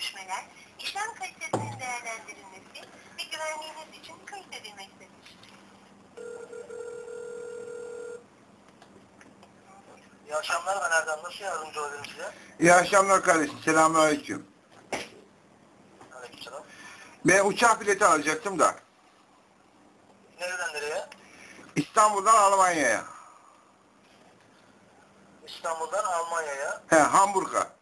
görüşmeler, işlem kalitesinin değerlendirilmesi ve güvenliğiniz için kayıt edilmektedir. İyi akşamlar ben Erdem. Nasıl yardımcı olabilirim size? İyi akşamlar kardeşim. Selamünaleyküm. Aleykümselam. Ben uçak bileti alacaktım da. Nereden nereye? İstanbul'dan Almanya'ya. İstanbul'dan Almanya'ya. He, Hamburg'a.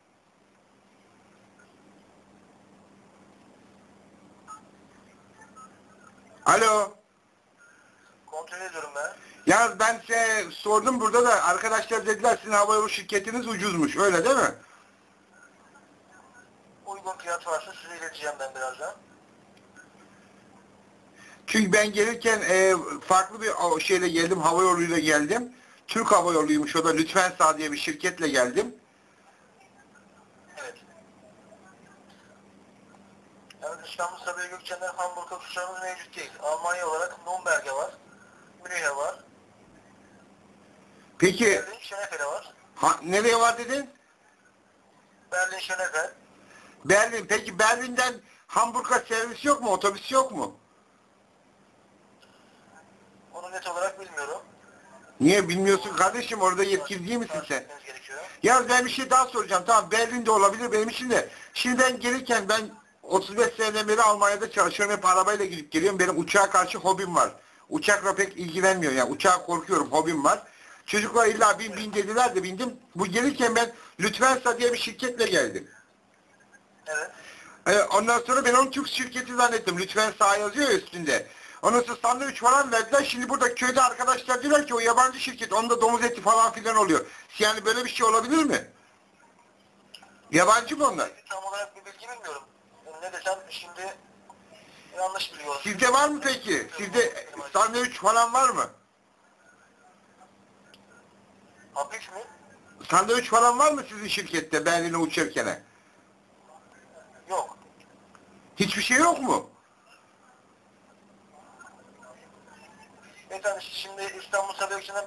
Alo. Kontrol ediyorum ben. Yalnız ben size sordum burada da arkadaşlar dediler sizin havayolu şirketiniz ucuzmuş. Öyle değil mi? Uygun fiyat varsa size ileteceğim ben birazdan. Çünkü ben gelirken e, farklı bir şeyle geldim, hava yoluyla geldim. Türk Hava Yolu'ymuş o da Lütfen Sağ diye bir şirketle geldim. Evet. Evet İstanbul Sabiha Gökçen'den Hamburg'a uçuşlarımız mevcut değil. Almanya olarak Nürnberg'e var. Münih'e var. Peki Berlin Şenefel'e var. ha, nereye var dedin? Berlin Şenefel. Berlin. Peki Berlin'den Hamburg'a servis yok mu? Otobüs yok mu? Onu net olarak bilmiyorum. Niye bilmiyorsun kardeşim? Orada yetkili değil misin sen? Etmeniz gerekiyor. Ya ben bir şey daha soracağım. Tamam Berlin'de olabilir benim için de. Şimdi ben gelirken ben 35 seneden beri Almanya'da çalışıyorum. Hep arabayla gidip geliyorum. Benim uçağa karşı hobim var. Uçakla pek ilgilenmiyor. Yani uçağa korkuyorum. Hobim var. Çocuklar illa bin bin dediler de bindim. Bu gelirken ben Lütfensa diye bir şirketle geldim. Evet. Ee, ondan sonra ben onu Türk şirketi zannettim. Lütfen sağ yazıyor ya üstünde. Ondan sonra sandviç falan verdiler. Şimdi burada köyde arkadaşlar diyorlar ki o yabancı şirket. Onda domuz eti falan filan oluyor. Yani böyle bir şey olabilir mi? Yabancı mı onlar? Tam olarak bir bilgi bilmiyorum. Ne desem şimdi yanlış biliyorum. Sizde var mı peki? Sizde sandviç falan var mı? Hafif mi? Sandviç falan var mı sizin şirkette Berlin'e uçarken? Yok. Hiçbir şey yok mu? Efendim şimdi İstanbul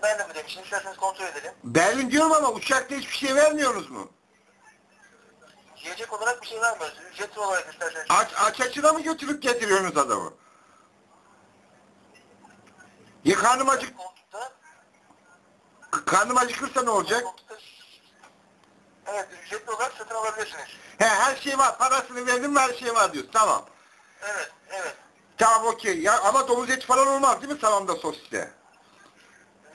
ben de mi demiştim? İsterseniz kontrol edelim. Berlin diyorum ama uçakta hiçbir şey vermiyorsunuz mu? Yiyecek olarak bir şey vermiyoruz. Ücretli olarak isterseniz. Aç, aç açına mı götürüp getiriyorsunuz adamı? Ya karnım acık, Koltukta, karnım acıkırsa ne olacak? koltukta Evet, ücretli olarak satın alabilirsiniz. He her şey var. Parasını verdim mi her şey var diyor. Tamam. Evet, evet. Tamam okey. Ya ama domuz eti falan olmaz değil mi salamda sosiste?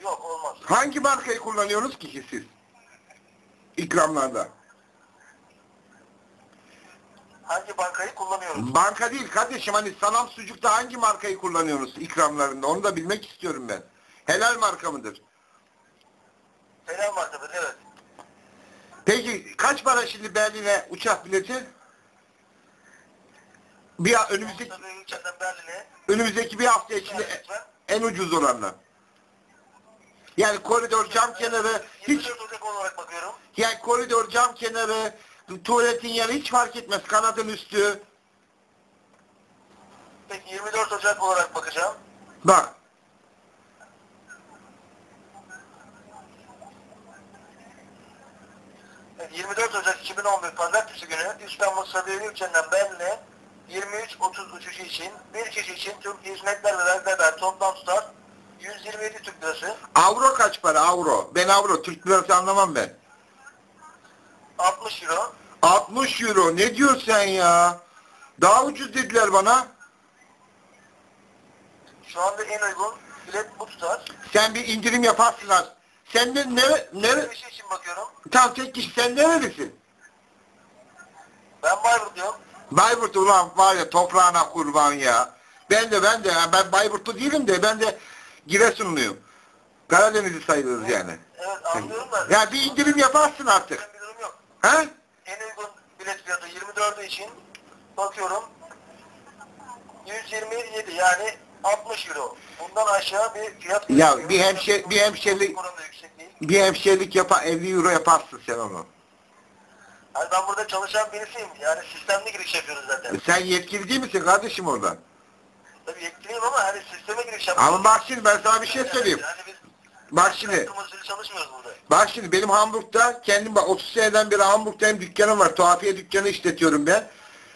Yok, olmaz. Hangi markayı kullanıyorsunuz ki siz? İkramlarda. Hangi bankayı kullanıyoruz? Banka değil kardeşim hani salam sucukta hangi markayı kullanıyorsunuz ikramlarında? Onu da bilmek istiyorum ben. Helal marka mıdır? Helal markadır, evet. Peki kaç para şimdi Berlin'e uçak bileti? Bir önümüzdeki Berlin'e. önümüzdeki bir hafta içinde en ucuz olanlar. Yani koridor cam kenarı hiç 24 Ocak olarak bakıyorum. yani koridor cam kenarı tuvaletin yanı hiç fark etmez kanadın üstü. Peki 24 Ocak olarak bakacağım. Bak Evet, 24 Ocak 2011 Pazartesi günü İstanbul Sabiha Gökçen'den Berlin'e 23.30 uçuşu için bir kişi için tüm hizmetler ve vergiler toplam tutar 127 Türk Lirası. avro kaç para avro? Ben avro Türk lirası anlamam ben. 60 Euro. 60 euro ne diyorsun sen ya? Daha ucuz dediler bana. Şu anda en uygun bilet bu tutar. Sen bir indirim yaparsın az. Sen de nere, nere, Bir şey için bakıyorum. tam tek kişi sen nerelisin? Ben Bayburtluyum. Bayburt ulan var ya toprağına kurban ya. Ben de ben de ya, ben Bayburtlu değilim de ben de Giresunluyum. Karadenizli sayılırız yani. Evet anlıyorum da. Ya bir indirim yaparsın artık. He? En uygun bilet fiyatı 24'ü için bakıyorum 127 yani 60 euro. Bundan aşağı bir fiyat Ya bir hemşe- bir hemşerilik-. Bir hemşerilik yapar 50 euro yaparsın sen onu. Hani ben burada çalışan birisiyim. Yani sistemli giriş yapıyoruz zaten. Sen yetkili değil misin kardeşim oradan? Tabii yetkiliyim ama hani sisteme giriş yapıyoruz. Ama bak şimdi ben sana bir şey söyleyeyim. Yani biz Bak şimdi. çalışmıyoruz burada. Bak şimdi benim Hamburg'da kendim bak 30 seneden beri Hamburg'da hem dükkanım var. Tuhafiye dükkanı işletiyorum ben.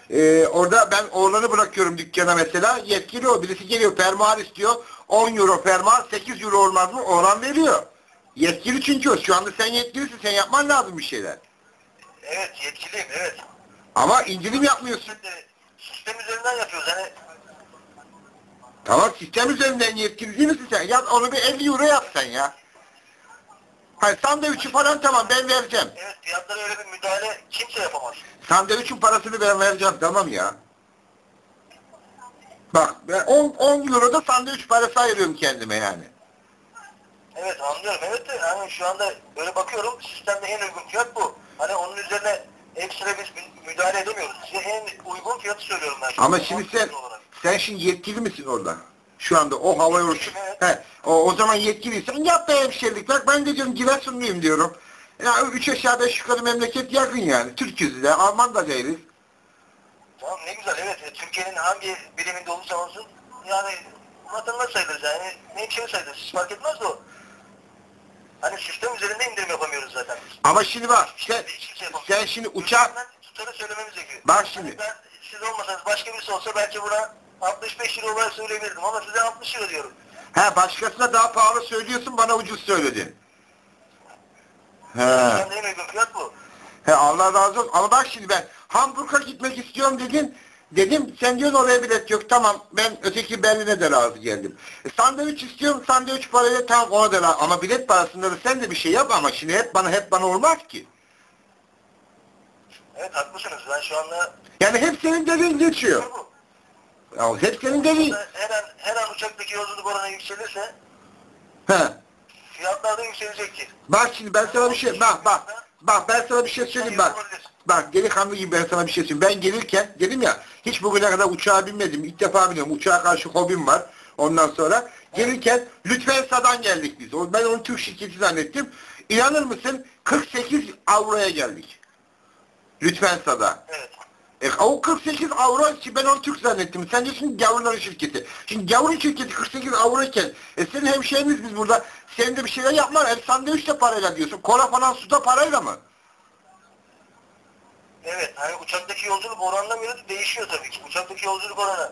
Ee, orada ben oğlanı bırakıyorum dükkana mesela. Yetkili o. Birisi geliyor fermuar istiyor. 10 euro fermuar 8 euro olmaz mı? Oğlan veriyor. Yetkili çünkü o. Şu anda sen yetkilisin. Sen yapman lazım bir şeyler. Evet yetkiliyim evet. Ama indirim yapmıyorsun. Sistem üzerinden yapıyoruz. Hani Tamam sistem üzerinden yetkili değil misin sen? Yaz onu bir 50 euro yap sen ya. Hayır sandviçi falan tamam ben vereceğim. evet fiyatlara öyle bir müdahale kimse yapamaz. Sandviçin parasını ben vereceğim tamam ya. Bak ben 10, 10 euro da sandviç parası ayırıyorum kendime yani. Evet anlıyorum. Evet de hani şu anda böyle bakıyorum sistemde en uygun fiyat bu. Hani onun üzerine ekstra biz mü- müdahale edemiyoruz. Size en uygun fiyatı söylüyorum ben. Ama şimdi sen. sen şimdi yetkili misin orada? Şu anda o hava. Evet. He, o, o zaman yetkiliysen yap be hemşerilik. Bak ben de diyorum Giresunluyum diyorum. Ya üç aşağı beş yukarı memleket yakın yani. Türk'üz de Alman da değiliz. Tamam ne güzel evet. E, Türkiye'nin hangi biriminde olursa olsun yani vatandaş sayılırız yani. Ne şey sayılırız. Hiç fark etmez de o. Hani sistem üzerinde indirim yapamıyoruz zaten biz. Ama şimdi bak kimse yapamıyor. sen şimdi uçak Hemen tutarı söylememiz gerekiyor. Bak şimdi. Hani ben siz olmasanız başka birisi olsa belki buna 65 euro olarak söyleyebilirdim ama size 60 euro diyorum. He başkasına daha pahalı söylüyorsun bana ucuz söyledin. He. En uygun fiyat bu. He Allah razı olsun. Ama bak şimdi ben Hamburg'a gitmek istiyorum dedin. Dedim sen diyorsun oraya bilet yok. Tamam ben öteki Berlin'e de razı geldim. E, sandviç istiyorum sandviç parayla tamam ona da razı. Ama bilet parasında da sen de bir şey yap ama şimdi hep bana hep bana olmaz ki. Evet haklısınız. Ben şu anda Yani hep senin dediğin geçiyor. bu. Ya hep senin dediğin. Her an, her an uçaktaki yolculuk oranı yükselirse He. fiyatlar da yükselecektir. Bak şimdi ben sana bir şey bak bak. Bak ben sana bir şey söyleyeyim bak. Bak delikanlı gibi ben sana bir şey söyleyeyim. Ben gelirken dedim ya hiç bugüne kadar uçağa binmedim. İlk defa biniyorum. Uçağa karşı hobim var. Ondan sonra gelirken Lütfensa'dan geldik biz. O- Ben onu Türk şirketi zannettim. İnanır mısın 48 avroya geldik. Lütfensa'da. Evet. E, o 48 avro ki ben onu Türk zannettim. Sen diyorsun gavurların şirketi. Şimdi gavurun şirketi 48 avro iken e senin hemşehrimiz biz burada. Senin de bir şeyler yapman. El sandviç de parayla diyorsun. Kola falan suda parayla mı? Evet. Hani uçaktaki yolculuk oranına göre de değişiyor tabii ki. Uçaktaki yolculuk oranı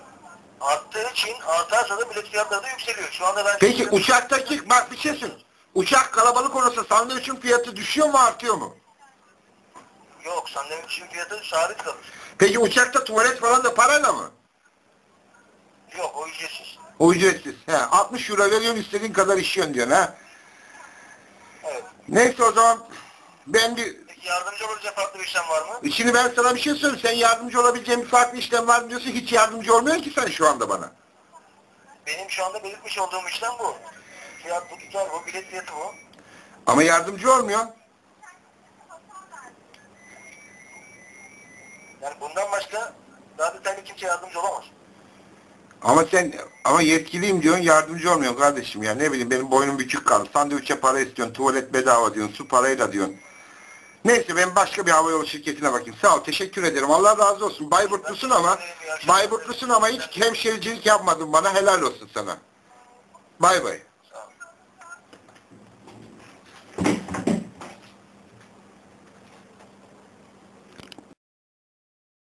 arttığı için artarsa da bilet fiyatları da yükseliyor. Şu anda ben... Peki uçaktaki bak bir şey söyle. Uçak kalabalık olursa sandviçin fiyatı düşüyor mu artıyor mu? Yok sandviçin fiyatı sabit kalır. Peki uçakta tuvalet falan da parayla mı? Yok o ücretsiz. O ücretsiz. He, 60 euro veriyorsun istediğin kadar işiyorsun diyorsun ha. Evet. Neyse o zaman ben bir Peki yardımcı olacak farklı bir işlem var mı? Şimdi ben sana bir şey söyleyeyim. Sen yardımcı olabileceğin bir farklı işlem var mı diyorsun. Hiç yardımcı olmuyorsun ki sen şu anda bana. Benim şu anda belirtmiş olduğum işlem bu. Fiyat bu, tutar bu, bilet fiyatı bu. Ama yardımcı olmuyor. Yani bundan başka detaylı kimse yardımcı olamaz. Ama sen ama yetkiliyim diyorsun yardımcı olmuyorsun kardeşim ya. Ne bileyim benim boynum bükük kaldı. Sandviçe para istiyorsun. Tuvalet bedava diyorsun. Su parayla diyorsun. Neyse ben başka bir havayolu şirketine bakayım. Sağ ol. Teşekkür ederim. Allah razı olsun. Bayburtlusun ama Bayburtlusun ama hiç hemşericilik yapmadın bana. Helal olsun sana. Bay bay.